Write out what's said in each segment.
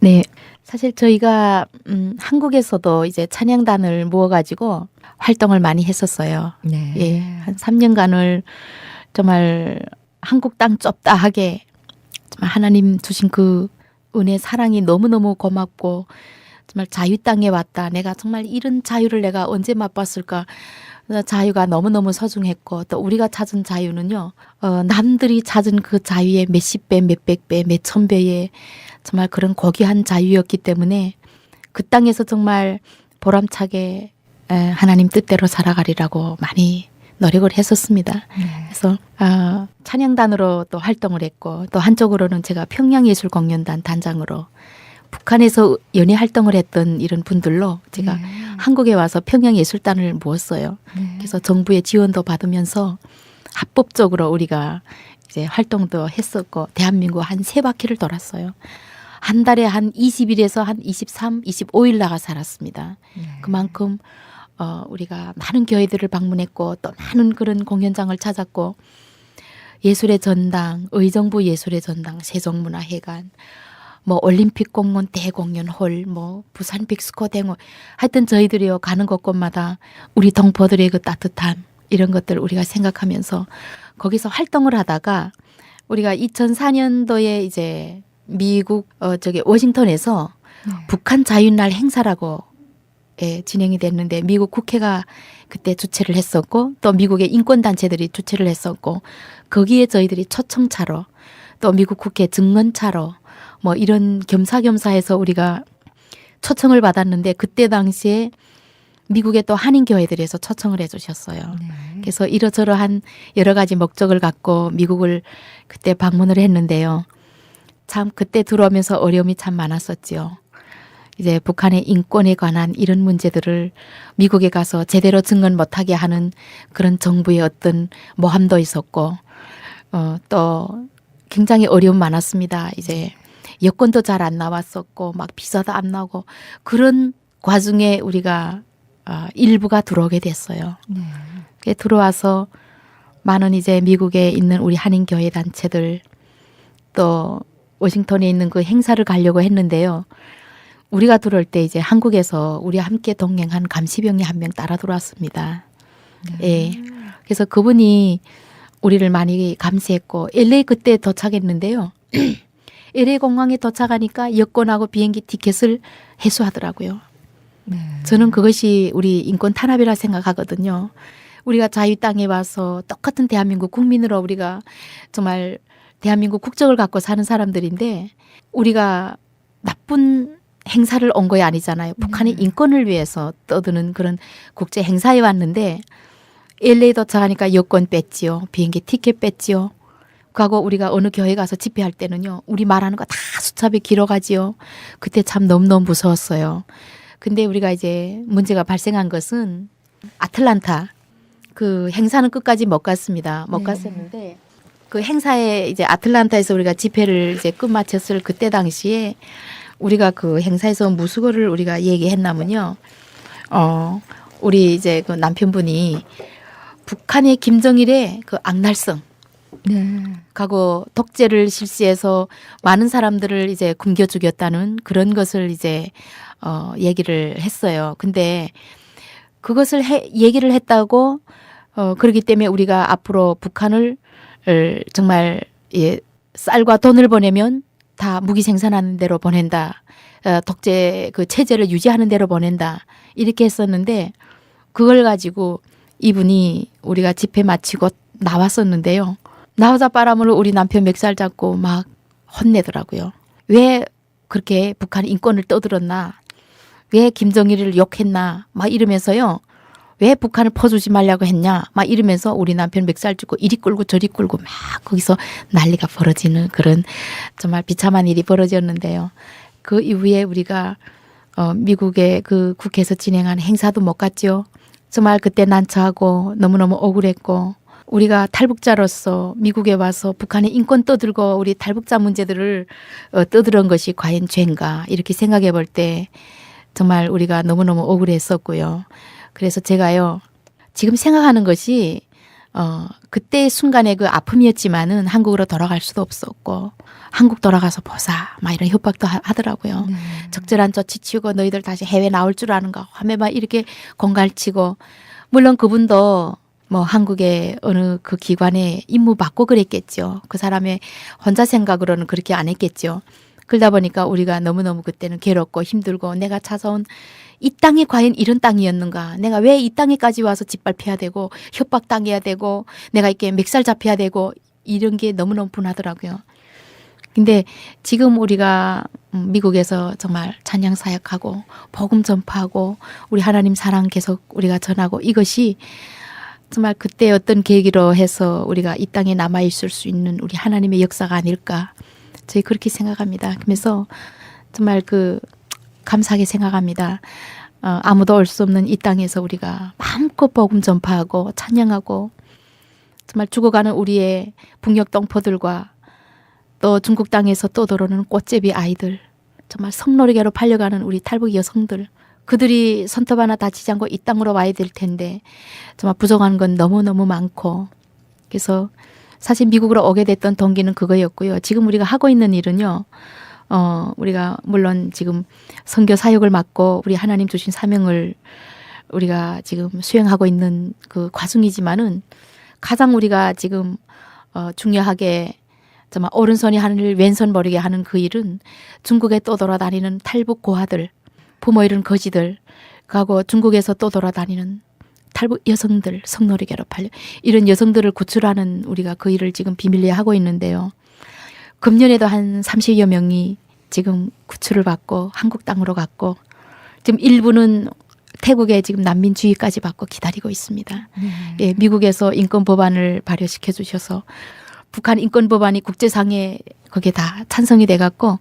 네. 사실 저희가 음, 한국에서도 이제 찬양단을 모아가지고 활동을 많이 했었어요. 네. 예, 한 3년간을 정말 한국 땅 좁다 하게 정말 하나님 주신 그 은혜 사랑이 너무너무 고맙고 정말 자유 땅에 왔다. 내가 정말 이런 자유를 내가 언제 맛봤을까. 자유가 너무너무 소중했고 또 우리가 찾은 자유는요. 어, 남들이 찾은 그 자유의 몇십 배, 몇백 배, 몇천 배의 정말 그런 고귀한 자유였기 때문에 그 땅에서 정말 보람차게 에, 하나님 뜻대로 살아가리라고 많이 노력을 했었습니다. 네. 그래서 아, 찬양단으로 또 활동을 했고 또 한쪽으로는 제가 평양예술공연단 단장으로 북한에서 연예 활동을 했던 이런 분들로 제가 네. 한국에 와서 평양예술단을 모았어요. 네. 그래서 정부의 지원도 받으면서 합법적으로 우리가 이제 활동도 했었고 대한민국 한 세 바퀴를 돌았어요. 한 달에 한 20일에서 한 23, 25일 나가 살았습니다. 네. 그만큼 어, 우리가 많은 교회들을 방문했고 또 많은 그런 공연장을 찾았고 예술의 전당, 의정부 예술의 전당, 세종문화회관, 뭐 올림픽 공원 대공연 홀, 뭐 부산 빅스코 대모 하여튼 저희들이요 가는 곳곳마다 우리 동포들의 그 따뜻함 이런 것들 우리가 생각하면서 거기서 활동을 하다가 우리가 2004년도에 이제 미국 어 저기 워싱턴에서 네. 북한 자유날 행사라고 예, 진행이 됐는데 미국 국회가 그때 주최를 했었고 또 미국의 인권 단체들이 주최를 했었고 거기에 저희들이 초청차로 또 미국 국회 증언차로 뭐 이런 겸사겸사해서 우리가 초청을 받았는데 그때 당시에 미국의 또 한인 교회들에서 초청을 해주셨어요. 네. 그래서 이러저러한 여러 가지 목적을 갖고 미국을 그때 방문을 했는데요. 참 그때 들어오면서 어려움이 참 많았었지요. 이제 북한의 인권에 관한 이런 문제들을 미국에 가서 제대로 증언 못하게 하는 그런 정부의 어떤 모함도 있었고, 어, 또 굉장히 어려움 많았습니다. 이제 여권도 잘 안 나왔었고, 막 비자도 안 나오고, 그런 과정에 우리가 아, 일부가 들어오게 됐어요. 네. 에 들어와서 많은 이제 미국에 있는 우리 한인 교회 단체들 또 워싱턴에 있는 그 행사를 가려고 했는데요. 우리가 들어올 때 이제 한국에서 우리 함께 동행한 감시병이 한 명 따라 들어왔습니다. 예. 그래서 그분이 우리를 많이 감시했고 LA 그때 도착했는데요. LA 공항에 도착하니까 여권하고 비행기 티켓을 해소하더라고요. 네. 저는 그것이 우리 인권 탄압이라 생각하거든요. 우리가 자유 땅에 와서 똑같은 대한민국 국민으로 우리가 정말 대한민국 국적을 갖고 사는 사람들인데 우리가 나쁜 행사를 온 거야 아니잖아요. 북한의 네. 인권을 위해서 떠드는 그런 국제 행사에 왔는데 LA 도착하니까 여권 뺐지요. 비행기 티켓 뺐지요. 그하고 우리가 어느 교회 가서 집회할 때는요. 우리 말하는 거 다 수첩에 길어가지요. 그때 참 너무너무 무서웠어요. 근데 우리가 이제 문제가 발생한 것은 아틀란타 그 행사는 끝까지 못 갔습니다. 못 네. 갔었는데 그 행사에 이제 아틀란타에서 우리가 집회를 이제 끝마쳤을 그때 당시에 우리가 그 행사에서 무수거를 우리가 얘기했나면요. 어, 우리 이제 그 남편분이 북한의 김정일의 그 악날성 네. 가고 독재를 실시해서 많은 사람들을 이제 굶겨 죽였다는 그런 것을 이제 어 얘기를 했어요. 근데 그것을 해, 얘기를 했다고 어 그렇기 때문에 우리가 앞으로 북한을 을 정말 예 쌀과 돈을 보내면 다 무기 생산하는 대로 보낸다. 어, 독재 그 체제를 유지하는 대로 보낸다. 이렇게 했었는데 그걸 가지고 이분이 우리가 집회 마치고 나왔었는데요. 나오자 바람으로 우리 남편 멱살 잡고 막 혼내더라고요. 왜 그렇게 북한 인권을 떠들었나? 왜 김정일을 욕했나? 막 이러면서요. 왜 북한을 퍼주지 말라고 했냐? 막 이러면서 우리 남편 멱살 쥐고 이리 끌고 저리 끌고 막 거기서 난리가 벌어지는 그런 정말 비참한 일이 벌어졌는데요. 그 이후에 우리가 어, 미국의 그 국회에서 진행한 행사도 못 갔죠. 정말 그때 난처하고 너무너무 억울했고 우리가 탈북자로서 미국에 와서 북한의 인권 떠들고 우리 탈북자 문제들을 어, 떠들은 것이 과연 죄인가 이렇게 생각해 볼 때 정말 우리가 너무너무 억울했었고요. 그래서 제가요 지금 생각하는 것이 어 그때 순간의 그 아픔이었지만은 한국으로 돌아갈 수도 없었고 한국 돌아가서 보사 막 이런 협박도 하, 하더라고요. 네. 적절한 조치 치고 너희들 다시 해외 나올 줄 아는가 하며 막 이렇게 공갈치고 물론 그분도 뭐 한국의 어느 그 기관에 임무 받고 그랬겠죠. 그 사람의 혼자 생각으로는 그렇게 안 했겠죠. 그러다 보니까 우리가 너무너무 그때는 괴롭고 힘들고 내가 찾아온 이 땅이 과연 이런 땅이었는가? 내가 왜 이 땅에까지 와서 짓밟혀야 되고 협박당해야 되고 내가 이렇게 멱살 잡혀야 되고 이런 게 너무너무 분하더라고요. 근데 지금 우리가 음, 미국에서 정말 찬양 사역하고 복음 전파하고 우리 하나님 사랑 계속 우리가 전하고 이것이 정말 그때 어떤 계기로 해서 우리가 이 땅에 남아 있을 수 있는 우리 하나님의 역사가 아닐까 저희 그렇게 생각합니다. 그래서 정말 그 감사하게 생각합니다. 어, 아무도 올 수 없는 이 땅에서 우리가 마음껏 복음 전파하고 찬양하고 정말 죽어가는 우리의 북녘 동포들과 또 중국 땅에서 또 들어오는 꽃제비 아이들 정말 성노리개로 팔려가는 우리 탈북 여성들 그들이 손톱 하나 다치지 않고 이 땅으로 와야 될 텐데 정말 부족한 건 너무너무 많고 그래서 사실 미국으로 오게 됐던 동기는 그거였고요. 지금 우리가 하고 있는 일은요. 어, 우리가 물론 지금 선교 사역을 맡고 우리 하나님 주신 사명을 우리가 지금 수행하고 있는 그 과정이지만은 가장 우리가 지금 어, 중요하게 정말 오른손이 하늘 왼손 버리게 하는 그 일은 중국에 또 돌아다니는 탈북 고아들, 부모 잃은 거지들, 가고 중국에서 또 돌아다니는 탈북 여성들, 성노리개로 팔려 이런 여성들을 구출하는 우리가 그 일을 지금 비밀리에 하고 있는데요. 금년에도 한 30여 명이 지금 구출을 받고 한국 땅으로 갔고 지금 일부는 태국에 지금 난민 주의까지 받고 기다리고 있습니다. 네. 예, 미국에서 인권 법안을 발효시켜 주셔서 북한 인권 법안이 국제상에 거기에 다 찬성이 돼 갖고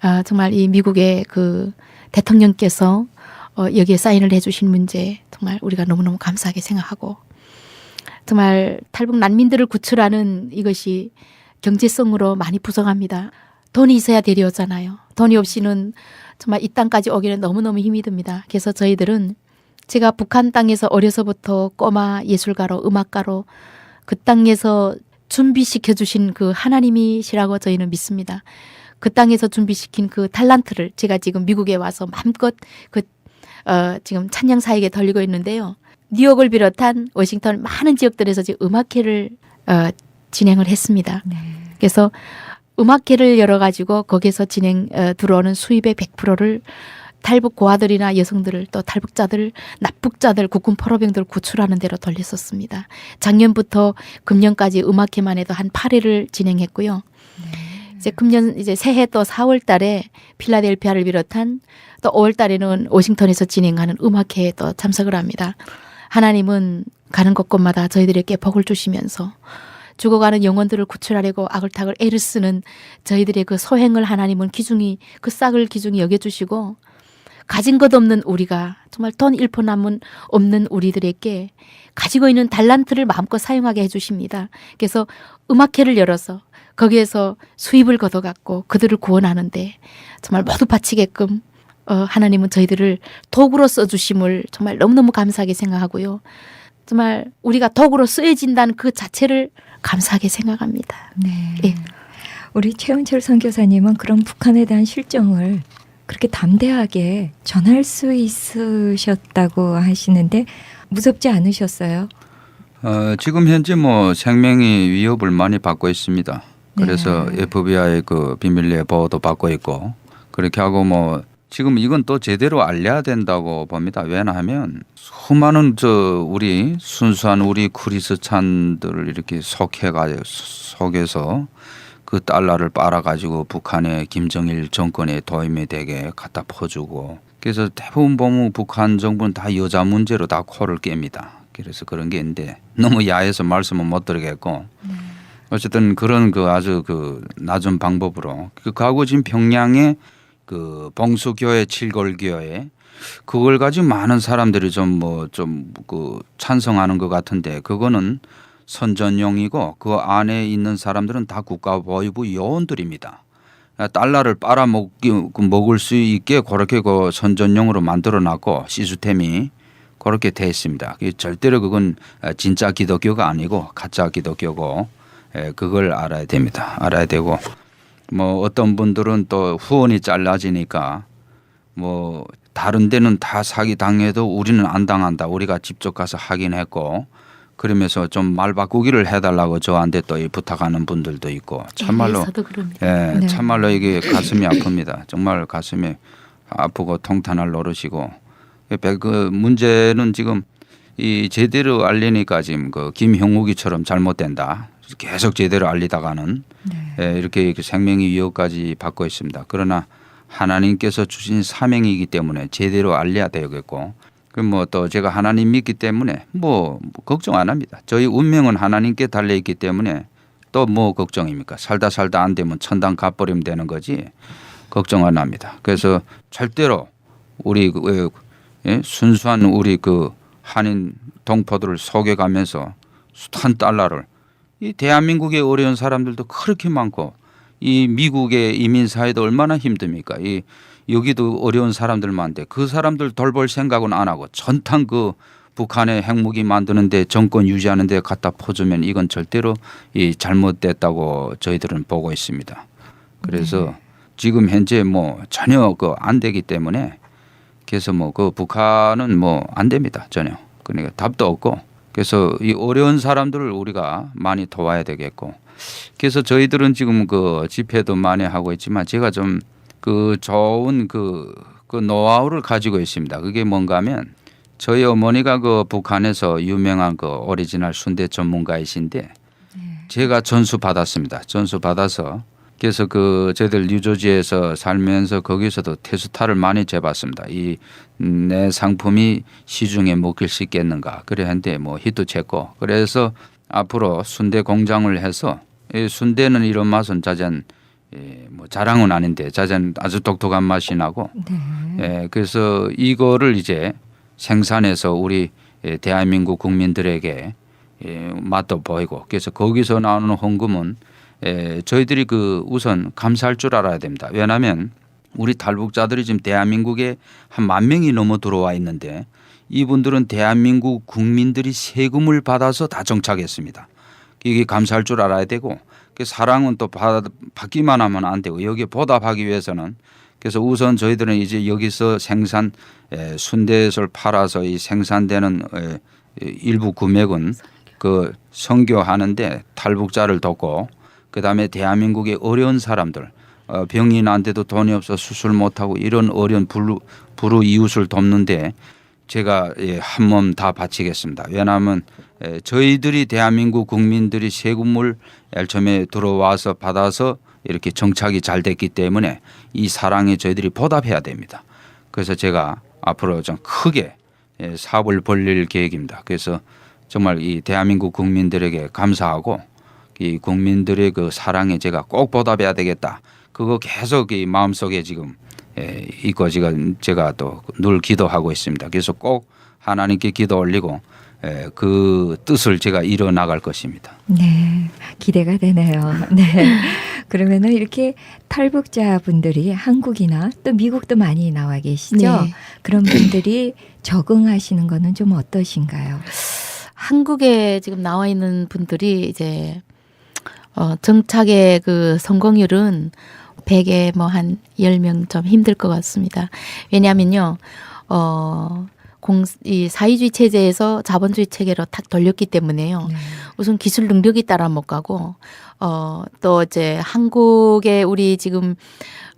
아, 정말 이 미국의 그 대통령께서 어, 여기에 사인을 해 주신 문제 정말 우리가 너무너무 감사하게 생각하고 정말 탈북 난민들을 구출하는 이것이 경제성으로 많이 부족합니다. 돈이 있어야 데려오잖아요. 돈이 없이는 정말 이 땅까지 오기는 너무너무 힘이 듭니다. 그래서 저희들은 제가 북한 땅에서 어려서부터 꼬마 예술가로 음악가로 그 땅에서 준비시켜 주신 그 하나님이시라고 저희는 믿습니다. 그 땅에서 준비시킨 그 탤런트를 제가 지금 미국에 와서 마음껏 그 어, 지금 찬양 사역에 돌리고 있는데요. 뉴욕을 비롯한 워싱턴 많은 지역들에서 지금 음악회를 어, 진행을 했습니다. 네. 그래서 음악회를 열어가지고 거기서 진행 어, 들어오는 수입의 100%를 탈북 고아들이나 여성들을 또 탈북자들, 납북자들, 국군 포로병들 구출하는 데로 돌렸었습니다. 작년부터 금년까지 음악회만 해도 한 8회를 진행했고요. 이제 금년 이제 새해 또 4월 달에 필라델피아를 비롯한 또 5월 달에는 워싱턴에서 진행하는 음악회에 또 참석을 합니다. 하나님은 가는 곳곳마다 저희들에게 복을 주시면서 죽어가는 영혼들을 구출하려고 아글타글 애를 쓰는 저희들의 그 소행을 하나님은 기중이 그 싹을 기중이 여겨주시고 가진 것 없는 우리가 정말 돈 일포 남은 없는 우리들에게 가지고 있는 달란트를 마음껏 사용하게 해주십니다. 그래서 음악회를 열어서 거기에서 수입을 걷어갖고 그들을 구원하는데 정말 모두 바치게끔 어, 하나님은 저희들을 도구로 써주심을 정말 너무너무 감사하게 생각하고요. 정말 우리가 도구로 쓰여진다는 그 자체를 감사하게 생각합니다. 네. 예. 우리 최은철 선교사님은 그런 북한에 대한 실정을 그렇게 담대하게 전할 수 있으셨다고 하시는데 무섭지 않으셨어요? 어, 지금 현재 뭐 생명이 위협을 많이 받고 있습니다. 그래서 네. FBI의 그 비밀리에 보호도 받고 있고 그렇게 하고 뭐 지금 이건 또 제대로 알려야 된다고 봅니다. 왜냐하면 수많은 저 우리 순수한 우리 크리스찬들을 이렇게 속해가지고 속에서 그 달러를 빨아가지고 북한의 김정일 정권에 도움이 되게 갖다 퍼주고. 그래서 대부분 보면 북한 정부는 다 여자 문제로 다 코를 깹니다. 그래서 그런 게 있는데 너무 야해서 말씀은 못 드리겠고. 어쨌든 그런 그 아주 그 낮은 방법으로 그 가고 지금 평양에 그 봉수교회 칠골교회 그걸 가지고 많은 사람들이 좀 뭐 좀 그 찬성하는 것 같은데 그거는 선전용이고 그 안에 있는 사람들은 다 국가보위부 요원들입니다. 달러를 빨아먹기 그 먹을 수 있게 그렇게 그 선전용으로 만들어놨고 시스템이 그렇게 돼 있습니다. 절대로 그건 어, 진짜 기독교가 아니고 가짜 기독교고 예, 그걸 알아야 됩니다. 알아야 되고 뭐 어떤 분들은 또 후원이 잘라지니까 뭐 다른 데는 다 사기 당해도 우리는 안 당한다. 우리가 직접 가서 확인했고 그러면서 좀 말 바꾸기를 해달라고 저한테 또이 부탁하는 분들도 있고 참말로 그럽니다. 예, 네. 참말로 이게 가슴이 아픕니다. 정말 가슴이 아프고 통탄할 노릇이고 그- 그 문제는 지금 이 제대로 알리니까 지금 그 김형욱이처럼 잘못된다. 계속 제대로 알리다가는 네. 예, 이렇게 이렇게 생명의 위협까지 받고 있습니다. 그러나 하나님께서 주신 사명이기 때문에 제대로 알려야 되겠고 그뭐 또 제가 하나님 믿기 때문에 뭐 걱정 안 합니다. 저희 운명은 하나님께 달려 있기 때문에 또 뭐 걱정입니까? 살다 살다 안 되면 천당 가버리면 되는 거지 걱정 안 합니다. 그래서 절대로 우리 그, 예? 순수한 우리 그 한인 동포들을 속여가면서 숱한 달러를 이 대한민국의 어려운 사람들도 그렇게 많고 이 미국의 이민 사회도 얼마나 힘듭니까? 이 여기도 어려운 사람들 많은데 그 사람들 돌볼 생각은 안 하고 전탄 그 북한의 핵무기 만드는데 정권 유지하는데 갖다 퍼주면 이건 절대로 이 잘못됐다고 저희들은 보고 있습니다. 그래서 지금 현재 뭐 전혀 그 안 되기 때문에 그래서 뭐 그 북한은 뭐 안 됩니다. 전혀. 그러니까 답도 없고. 그래서 이 어려운 사람들을 우리가 많이 도와야 되겠고. 그래서 저희들은 지금 그 집회도 많이 하고 있지만 제가 좀 그 좋은 그, 그 노하우를 가지고 있습니다. 그게 뭔가 하면 저희 어머니가 그 북한에서 유명한 그 오리지널 순대 전문가이신데 제가 전수 받았습니다. 전수 받아서 그래서 그 저희들 뉴저지에서 살면서 거기서도 테스타를 많이 재봤습니다. 이 내 상품이 시중에 먹힐 수 있겠는가 그래 한데 뭐 히트 쳤고 그래서 앞으로 순대 공장을 해서 이 순대는 이런 맛은 짜잔 예, 뭐 자랑은 아닌데 짜잔 아주 독특한 맛이 나고 네. 예, 그래서 이거를 이제 생산해서 우리 예, 대한민국 국민들에게 예, 맛도 보이고 그래서 거기서 나오는 헌금은 예, 저희들이 그 우선 감사할 줄 알아야 됩니다. 왜냐하면 우리 탈북자들이 지금 대한민국에 한 만 명이 넘어 들어와 있는데 이분들은 대한민국 국민들이 세금을 받아서 다 정착했습니다. 이게 감사할 줄 알아야 되고 그 사랑은 또 받, 받기만 하면 안 되고 여기에 보답하기 위해서는 그래서 우선 저희들은 이제 여기서 생산 에, 순대를 팔아서 이 생산되는 에, 일부 금액은 그 선교하는데 탈북자를 돕고 그 다음에 대한민국의 어려운 사람들 어, 병이 난데도 돈이 없어 수술 못하고 이런 어려운 불우, 불우 이웃을 돕는데 제가 예, 한몸 다 바치겠습니다. 왜냐하면 에, 저희들이 대한민국 국민들이 세금을 처음에 들어와서 받아서 이렇게 정착이 잘 됐기 때문에 이 사랑에 저희들이 보답해야 됩니다. 그래서 제가 앞으로 좀 크게 예, 사업을 벌릴 계획입니다. 그래서 정말 이 대한민국 국민들에게 감사하고 이 국민들의 그 사랑에 제가 꼭 보답해야 되겠다. 그거 계속 이 마음속에 지금 예, 있고 지금 제가 또 늘 기도하고 있습니다. 그래서 꼭 하나님께 기도 올리고 예, 그 뜻을 제가 이뤄 나갈 것입니다. 네, 기대가 되네요. 네. 그러면은 이렇게 탈북자 분들이 한국이나 또 미국도 많이 나와 계시죠? 네. 그런 분들이 적응하시는 거는 좀 어떠신가요? 한국에 지금 나와 있는 분들이 이제 어, 정착의 그 성공률은 100에 뭐한 10명 좀 힘들 것 같습니다. 왜냐하면요, 어, 공, 이 사회주의 체제에서 자본주의 체계로 탁 돌렸기 때문에요. 네. 우선 기술 능력이 따라 못 가고, 어, 또 이제 한국의 우리 지금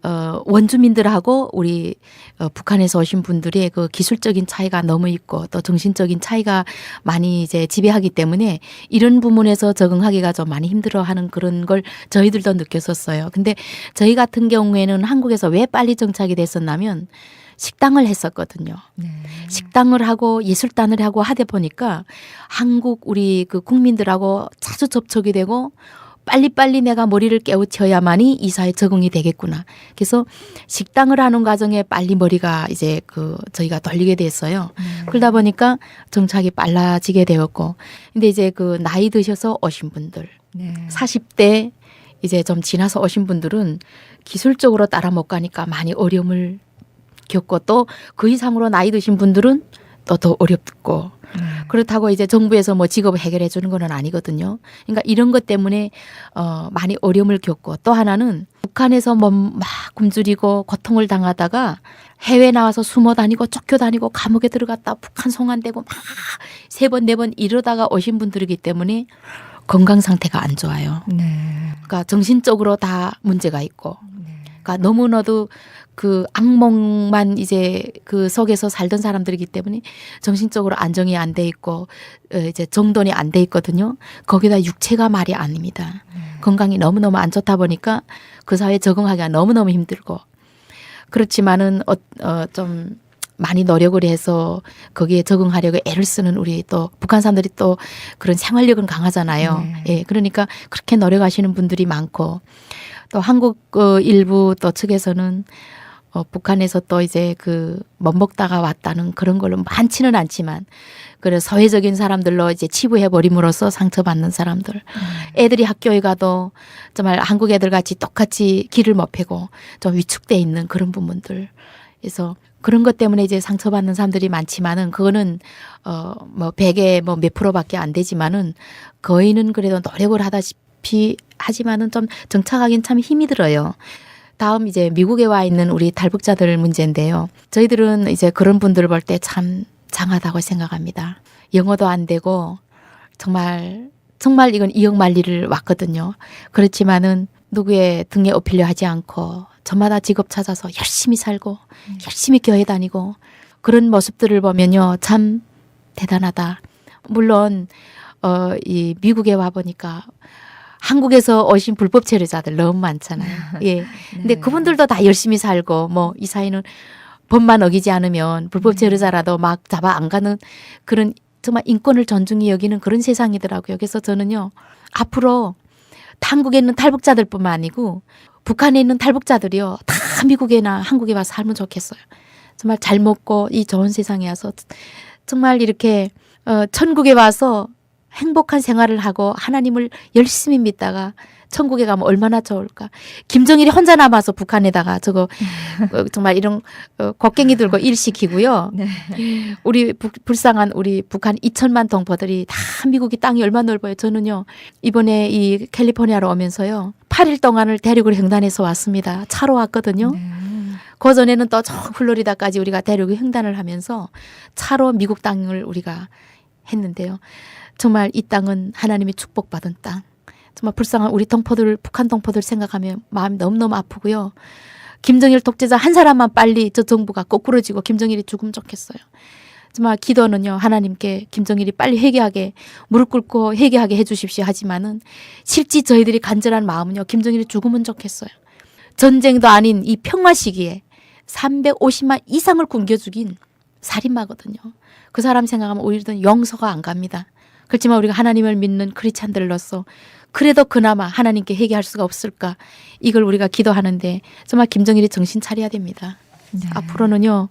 어, 원주민들하고 우리 어, 북한에서 오신 분들의 그 기술적인 차이가 너무 있고 또 정신적인 차이가 많이 이제 지배하기 때문에 이런 부분에서 적응하기가 좀 많이 힘들어하는 그런 걸 저희들도 느꼈었어요. 근데 저희 같은 경우에는 한국에서 왜 빨리 정착이 됐었냐면 식당을 했었거든요. 네. 식당을 하고 예술단을 하고 하다 보니까 한국 우리 그 국민들하고 자주 접촉이 되고 빨리빨리 내가 머리를 깨우쳐야만이 이 사회에 적응이 되겠구나. 그래서 식당을 하는 과정에 빨리 머리가 이제 그 저희가 돌리게 됐어요. 그러다 보니까 정착이 빨라지게 되었고. 근데 이제 그 나이 드셔서 오신 분들, 네. 40대 이제 좀 지나서 오신 분들은 기술적으로 따라 못 가니까 많이 어려움을 겪고 또 그 이상으로 나이 드신 분들은 또 더 어렵고 네. 그렇다고 이제 정부에서 뭐 직업을 해결해 주는 건 아니거든요. 그러니까 이런 것 때문에 어 많이 어려움을 겪고 또 하나는 북한에서 뭐막 굶주리고 고통을 당하다가 해외 나와서 숨어 다니고 쫓겨 다니고 감옥에 들어갔다 북한 송환되고 막 세 번 네 번 이러다가 오신 분들이기 때문에 건강 상태가 안 좋아요. 네. 그러니까 정신적으로 다 문제가 있고 네. 그러니까 너무나도 그 악몽만 이제 그 속에서 살던 사람들이기 때문에 정신적으로 안정이 안 돼 있고 어, 이제 정돈이 안 돼 있거든요. 거기다 육체가 말이 아닙니다. 건강이 너무너무 안 좋다 보니까 그 사회에 적응하기가 너무너무 힘들고 그렇지만은 어, 어, 좀 많이 노력을 해서 거기에 적응하려고 애를 쓰는 우리 또 북한 사람들이 또 그런 생활력은 강하잖아요. 네. 예, 그러니까 그렇게 노력하시는 분들이 많고 또 한국 어, 일부 또 측에서는 어, 북한에서 또 이제 그 멋먹다가 왔다는 그런 걸로 많지는 않지만 그래 사회적인 사람들로 이제 치부해 버림으로써 상처받는 사람들. 애들이 학교에 가도 정말 한국 애들 같이 똑같이 길을 못 펴고 좀 위축돼 있는 그런 부분들. 그래서 그런 것 때문에 이제 상처받는 사람들이 많지만은 그거는 어뭐 백에 뭐 몇 프로밖에 안 되지만은 거의는 그래도 노력을 하다시피 하지만은 좀 정착하기는 참 힘이 들어요. 다음 이제 미국에 와 있는 우리 탈북자들 문제인데요. 저희들은 이제 그런 분들을 볼 때 참 장하다고 생각합니다. 영어도 안 되고 정말 정말 이건 이역 만리를 왔거든요. 그렇지만은 누구의 등에 업히려 하지 않고 저마다 직업 찾아서 열심히 살고 열심히 교회 다니고 그런 모습들을 보면요 참 대단하다. 물론 어 이 미국에 와 보니까 한국에서 오신 불법 체류자들 너무 많잖아요. 예. 근데 네. 그분들도 다 열심히 살고 뭐 이 사회는 법만 어기지 않으면 불법 체류자라도 막 잡아 안 가는 그런 정말 인권을 존중히 여기는 그런 세상이더라고요. 그래서 저는요 앞으로 한국에 있는 탈북자들뿐만 아니고 북한에 있는 탈북자들이요 다 미국에나 한국에 와서 살면 좋겠어요. 정말 잘 먹고 이 좋은 세상에 와서 정말 이렇게 어, 천국에 와서 행복한 생활을 하고 하나님을 열심히 믿다가 천국에 가면 얼마나 좋을까. 김정일이 혼자 남아서 북한에다가 저거 어, 정말 이런 어, 곡괭이 들고 일 시키고요. 네. 우리 부- 불쌍한 우리 북한 2천만 동포들이 다 미국이 땅이 얼마나 넓어요. 저는요 이번에 이 캘리포니아로 오면서요 8일 동안을 대륙을 횡단해서 왔습니다. 차로 왔거든요. 네. 그 전에는 또 저 플로리다까지 우리가 대륙을 횡단을 하면서 차로 미국 땅을 우리가 했는데요. 정말 이 땅은 하나님이 축복받은 땅. 정말 불쌍한 우리 동포들, 북한 동포들 생각하면 마음이 너무너무 아프고요. 김정일 독재자 한 사람만 빨리 저 정부가 거꾸러지고 김정일이 죽으면 좋겠어요. 정말 기도는요, 하나님께 김정일이 빨리 회개하게, 무릎 꿇고 회개하게 해주십시오 하지만은 실제 저희들이 간절한 마음은요, 김정일이 죽으면 좋겠어요. 전쟁도 아닌 이 평화 시기에 350만 이상을 굶겨 죽인 살인마거든요. 그 사람 생각하면 오히려 더 용서가 안 갑니다. 그렇지만 우리가 하나님을 믿는 크리스찬들로서 그래도 그나마 하나님께 회개할 수가 없을까 이걸 우리가 기도하는데 정말 김정일이 정신 차려야 됩니다. 네. 앞으로는요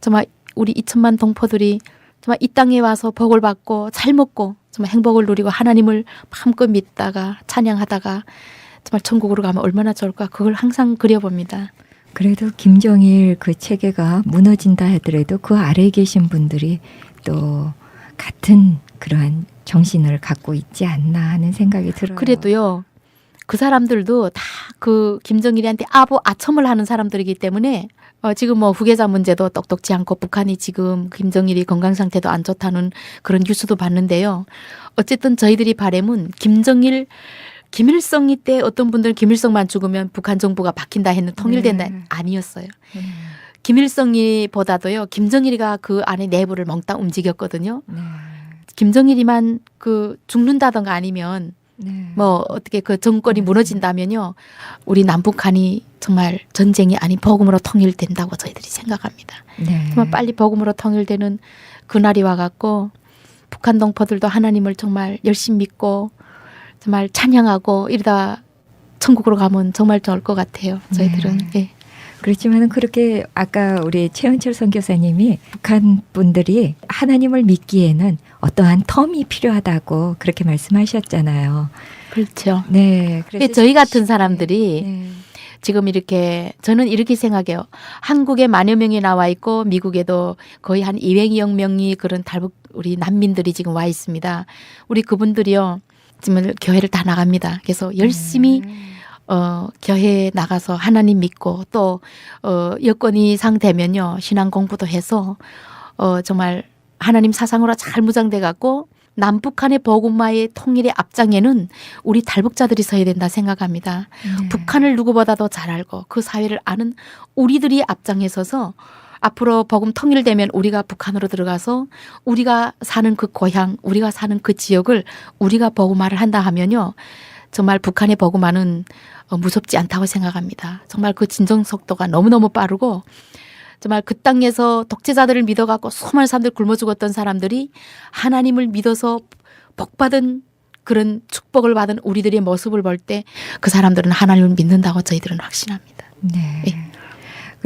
정말 우리 2천만 동포들이 정말 이 땅에 와서 복을 받고 잘 먹고 정말 행복을 누리고 하나님을 마음껏 믿다가 찬양하다가 정말 천국으로 가면 얼마나 좋을까 그걸 항상 그려봅니다. 그래도 김정일 그 체계가 무너진다 하더라도 그 아래에 계신 분들이 또 같은 그러한 정신을 갖고 있지 않나 하는 생각이 들어요. 그래도요 그 사람들도 다 그 김정일한테 아부 아첨을 하는 사람들이기 때문에 어, 지금 뭐 후계자 문제도 똑똑지 않고 북한이 지금 김정일이 건강 상태도 안 좋다는 그런 뉴스도 봤는데요. 어쨌든 저희들이 바램은 김정일 김일성이 때 어떤 분들은 김일성만 죽으면 북한 정부가 바뀐다 했는 통일된다 네. 아니었어요. 네. 김일성이보다도요 김정일이가 그 안에 내부를 멍땅 움직였거든요. 네. 김정일이만 그 죽는다던가 아니면 네. 뭐 어떻게 그 정권이 무너진다면요 우리 남북한이 정말 전쟁이 아닌 복음으로 통일된다고 저희들이 생각합니다. 네. 정말 빨리 복음으로 통일되는 그날이 와갖고 북한 동포들도 하나님을 정말 열심히 믿고 정말 찬양하고 이러다 천국으로 가면 정말 좋을 것 같아요. 저희들은 네. 예. 그렇지만은 그렇게 아까 우리 최은철 선교사님이 북한 분들이 하나님을 믿기에는 어떠한 텀이 필요하다고 그렇게 말씀하셨잖아요. 그렇죠. 네. 근데 저희 같은 시- 사람들이 네. 지금 이렇게 저는 이렇게 생각해요. 한국에 만여 명이 나와 있고 미국에도 거의 한 200여 명이 그런 탈북 우리 난민들이 지금 와 있습니다. 우리 그분들이요. 지금 교회를 다 나갑니다. 그래서 열심히 어, 교회에 나가서 하나님 믿고 또, 어, 여건이 상되면요, 신앙 공부도 해서, 어, 정말 하나님 사상으로 잘 무장돼 갖고, 남북한의 복음화의 통일의 앞장에는 우리 탈북자들이 서야 된다 생각합니다. 네. 북한을 누구보다도 잘 알고 그 사회를 아는 우리들이 앞장에 서서 앞으로 복음 통일되면 우리가 북한으로 들어가서 우리가 사는 그 고향, 우리가 사는 그 지역을 우리가 복음화를 한다 하면요. 정말 북한의 어, 무섭지 않다고 생각합니다. 정말 그 진정 속도가 너무너무 빠르고 정말 그 땅에서 독재자들을 믿어갖고 수많은 사람들 굶어 죽었던 사람들이 하나님을 믿어서 복받은 그런 축복을 받은 우리들의 모습을 볼 때 그 사람들은 하나님을 믿는다고 저희들은 확신합니다. 네. 예.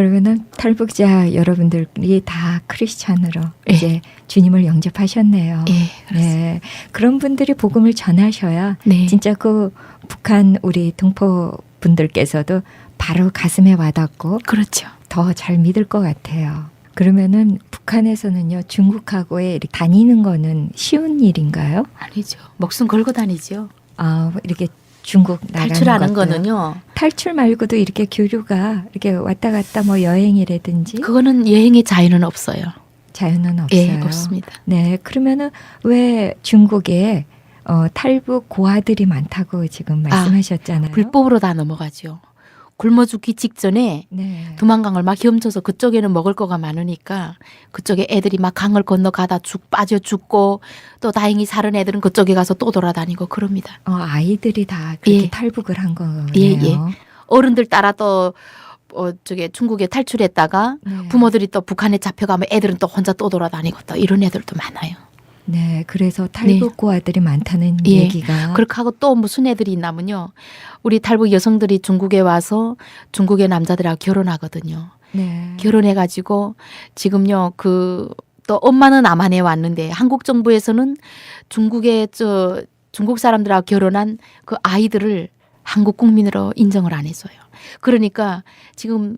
그러면은 탈북자 여러분들이 다 크리스찬으로 예. 이제 주님을 영접하셨네요. 예. 네. 그런 분들이 복음을 전하셔야 네. 진짜 그 북한 우리 동포 분들께서도 바로 가슴에 와닿고 그렇죠. 더 잘 믿을 것 같아요. 그러면은 북한에서는요 중국하고에 다니는 거는 쉬운 일인가요? 아니죠. 목숨 걸고 다니죠. 아 이렇게 중국 나가는 탈출하는 것도요? 거는요. 탈출 말고도 이렇게 교류가 이렇게 왔다 갔다 뭐 여행이라든지 그거는 여행의 자유는 없어요. 자유는 없어요. 예, 없습니다. 네, 그러면은 왜 중국에 어, 탈북 고아들이 많다고 지금 말씀하셨잖아요. 불법으로 다 넘어가죠. 굶어 죽기 직전에 네. 두만강을 막 헤엄쳐서 그쪽에는 먹을 거가 많으니까 그쪽에 애들이 막 강을 건너가다 죽 빠져 죽고 또 다행히 살은 애들은 그쪽에 가서 또 돌아다니고 그럽니다. 어, 아이들이 다 그렇게 예. 탈북을 한 거네요. 예, 예. 어른들 따라 또 어, 저게 중국에 탈출했다가 네. 부모들이 또 북한에 잡혀가면 애들은 또 혼자 또 돌아다니고 또 이런 애들도 많아요. 네, 그래서 탈북 고 아들이 많다는 예. 얘기가 그렇게 하고 또 무슨 애들이 있냐면요. 우리 탈북 여성들이 중국에 와서 중국의 남자들하고 결혼하거든요. 네. 결혼해가지고 지금요 그 또 엄마는 남한에 왔는데 한국 정부에서는 중국의 저 중국 사람들하고 결혼한 그 아이들을 한국 국민으로 인정을 안 해줘요. 그러니까 지금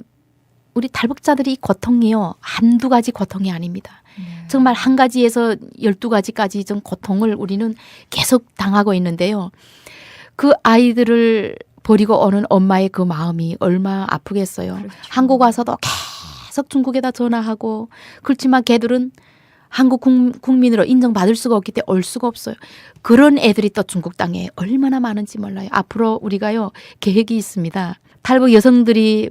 우리 탈북자들이 이 고통이요 한두 가지 고통이 아닙니다. 네. 정말 한 가지에서 열두 가지까지 좀 고통을 우리는 계속 당하고 있는데요. 그 아이들을 버리고 오는 엄마의 그 마음이 얼마 아프겠어요. 그렇죠. 한국 와서도 계속 중국에다 전화하고 그렇지만 걔들은 한국 국- 국민으로 인정받을 수가 없기 때문에 올 수가 없어요. 그런 애들이 또 중국 땅에 얼마나 많은지 몰라요. 앞으로 우리가요 계획이 있습니다. 탈북 여성들이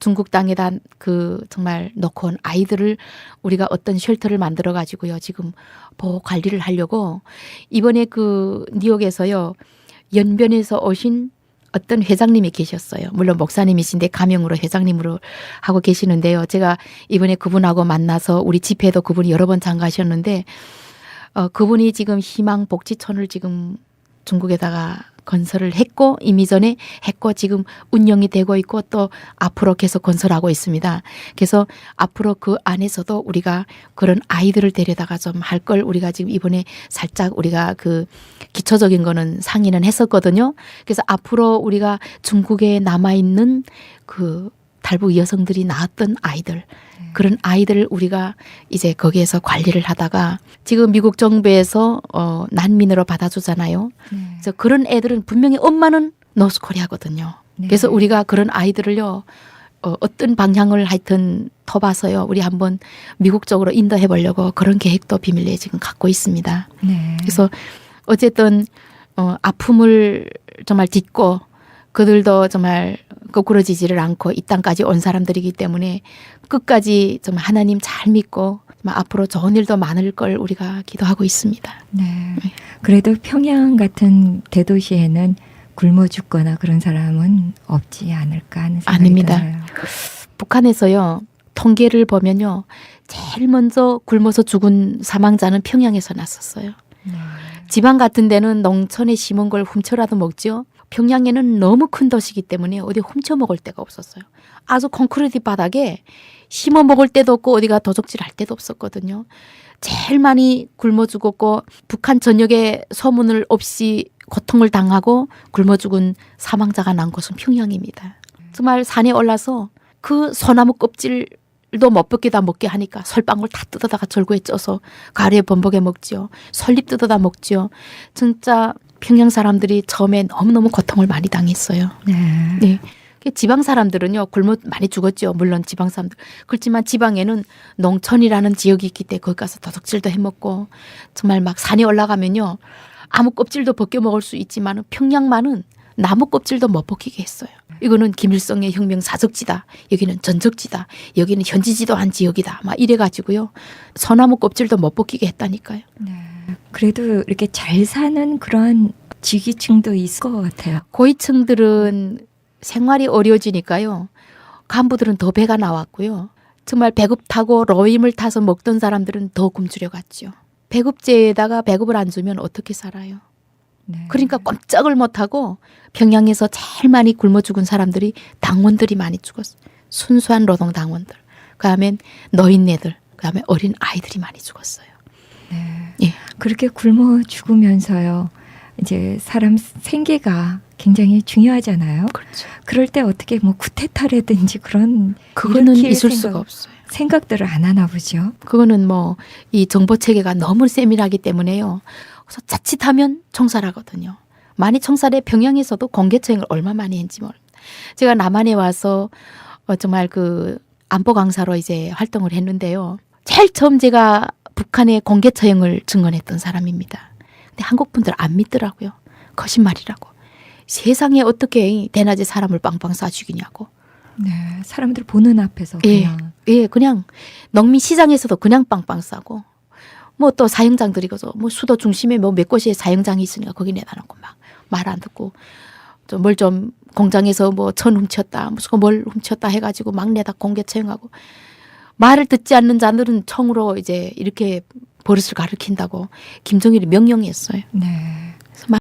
중국 땅에다 그 정말 놓고 온 아이들을 우리가 어떤 쉘터를 만들어 가지고요 지금 보호 관리를 하려고 이번에 그 뉴욕에서요 연변에서 오신 어떤 회장님이 계셨어요. 물론 목사님이신데 가명으로 회장님으로 하고 계시는데요. 제가 이번에 그분하고 만나서 우리 집회도 그분이 여러 번 참가하셨는데 어, 그분이 지금 희망 복지촌을 지금 중국에다가 건설을 했고 이미 전에 했고 지금 운영이 되고 있고 또 앞으로 계속 건설하고 있습니다. 그래서 앞으로 그 안에서도 우리가 그런 아이들을 데려다가 좀 할 걸 우리가 지금 이번에 살짝 우리가 그 기초적인 거는 상의는 했었거든요. 그래서 앞으로 우리가 중국에 남아 있는 그 탈북 여성들이 낳았던 아이들 그런 아이들을 우리가 이제 거기에서 관리를 하다가 지금 미국 정부에서 어 난민으로 받아주잖아요. 네. 그래서 그런 애들은 분명히 엄마는 노스코리아거든요. 네. 그래서 우리가 그런 아이들을요. 어, 어떤 방향을 하여튼 더 봐서요. 우리 한번 미국 쪽으로 인도해 보려고 그런 계획도 비밀리에 지금 갖고 있습니다. 네. 그래서 어쨌든 어, 아픔을 정말 딛고 그들도 정말 거꾸러지지를 않고 이 땅까지 온 사람들이기 때문에 끝까지 좀 하나님 잘 믿고 앞으로 좋은 일도 많을 걸 우리가 기도하고 있습니다. 네. 그래도 평양 같은 대도시에는 굶어 죽거나 그런 사람은 없지 않을까 하는 생각이 아닙니다. 들어요. 북한에서요 통계를 보면요 제일 먼저 굶어서 죽은 사망자는 평양에서 났었어요. 네. 지방 같은 데는 농촌에 심은 걸 훔쳐라도 먹죠. 평양에는 너무 큰 도시이기 때문에 어디 훔쳐 먹을 데가 없었어요. 아주 콘크리트 바닥에 심어 먹을 데도 없고 어디가 도적질 할 데도 없었거든요. 제일 많이 굶어 죽었고 북한 전역에 소문을 없이 고통을 당하고 굶어 죽은 사망자가 난 곳은 평양입니다. 정말 산에 올라서 그 소나무 껍질도 못 벗기다 먹게 하니까 설방울 다 뜯어다가 절구에 쪄서 가루에 범벅에 먹지요. 설립 뜯어다 먹지요. 진짜 평양 사람들이 처음에 너무너무 고통을 많이 당했어요. 네. 네. 그 지방 사람들은요 굶어 많이 죽었죠. 물론 지방 사람들. 그렇지만 지방에는 농촌이라는 지역이 있기 때문에 거기 가서 도둑질도 해먹고 정말 막 산에 올라가면요 아무 껍질도 벗겨 먹을 수 있지만 평양만은 나무 껍질도 못 벗기게 했어요. 이거는 김일성의 혁명 사적지다. 여기는 전적지다. 여기는 현지지도 한 지역이다. 막 이래가지고요 소나무 껍질도 못 벗기게 했다니까요. 네. 그래도 이렇게 잘 사는 그런 지기층도 있을 것 같아요. 고위층들은 생활이 어려워지니까요. 간부들은 더 배가 나왔고요. 정말 배급 타고 로임을 타서 먹던 사람들은 더 굶주려 갔죠. 배급제에다가 배급을 안 주면 어떻게 살아요? 네. 그러니까 꼼짝을 못 하고 평양에서 제일 많이 굶어 죽은 사람들이 당원들이 많이 죽었어요. 순수한 노동 당원들. 그 다음에 노인네들. 그 다음에 어린 아이들이 많이 죽었어요. 네. 예. 그렇게 굶어 죽으면서요. 이제 사람 생계가 굉장히 중요하잖아요. 그렇죠. 그럴 때 어떻게 뭐 쿠데타라든지 그런 그거는 있을 생각- 수가 없어요. 생각들을 안 하나 보죠. 그거는 뭐 이 정보 체계가 너무 세밀하기 때문에요. 그래서 자칫하면 총살하거든요. 많이 총살해 평양에서도 공개처형을 얼마 많이 했는지 모릅니다. 제가 남한에 와서 어, 정말 그 안보 강사로 이제 활동을 했는데요. 제일 처음 제가 북한의 공개 처형을 증언했던 사람입니다. 근데 한국 분들 안 믿더라고요. 거짓말이라고. 세상에 어떻게 대낮에 사람을 빵빵 쏴 죽이냐고. 네. 사람들 보는 앞에서 예. 그냥 예, 그냥 농민 시장에서도 그냥 빵빵 싸고 뭐 또 사형장들이 거죠. 뭐 수도 중심에 뭐 몇 곳에 사형장이 있으니까 거기 내다 놓고 막 말 안 듣고 좀뭘좀 공장에서 뭐 천 훔쳤다 무슨 뭘 훔쳤다 해가지고 막 내다 공개 처형하고 말을 듣지 않는 자들은 총으로 이제 이렇게 버릇을 가르친다고 김정일이 명령했어요. 네.